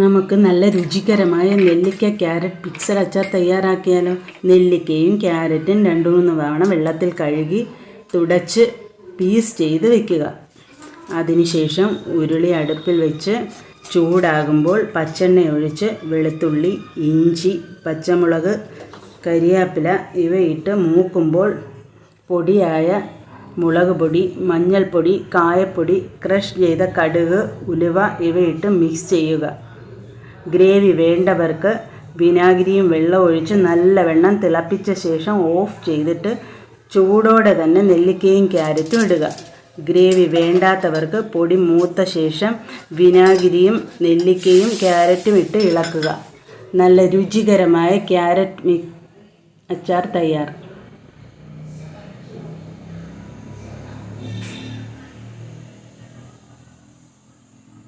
നമുക്ക് നല്ല രുചികരമായ നെല്ലിക്ക ക്യാരറ്റ് പിക്സൽ അച്ചാർ തയ്യാറാക്കിയാലോ? നെല്ലിക്കയും ക്യാരറ്റും രണ്ടു മൂന്ന് തവണ വെള്ളത്തിൽ കഴുകി തുടച്ച് പീസ് ചെയ്ത് വെക്കുക. അതിനുശേഷം ഉരുളി അടുപ്പിൽ വെച്ച് ചൂടാകുമ്പോൾ പച്ചെണ്ണ ഒഴിച്ച് വെളുത്തുള്ളി ഇഞ്ചി പച്ചമുളക് കരിയാപ്പില ഇവയിട്ട് മൂക്കുമ്പോൾ പൊടിയായ മുളക് പൊടി മഞ്ഞൾപ്പൊടി കായപ്പൊടി ക്രഷ് ചെയ്ത കടുക് ഉലുവ ഇവയിട്ട് മിക്സ് ചെയ്യുക. ഗ്രേവി വേണ്ടവർക്ക് വിനാഗിരിയും വെള്ളവും ഒഴിച്ച് നല്ലവണ്ണം തിളപ്പിച്ച ശേഷം ഓഫ് ചെയ്തിട്ട് ചൂടോടെ തന്നെ നെല്ലിക്കയും ക്യാരറ്റും ഇടുക. ഗ്രേവി വേണ്ടാത്തവർക്ക് പൊടി മൂത്ത ശേഷം വിനാഗിരിയും നെല്ലിക്കയും ക്യാരറ്റും ഇട്ട് ഇളക്കുക. നല്ല രുചികരമായ ക്യാരറ്റ് മി അച്ചാർ തയ്യാർ.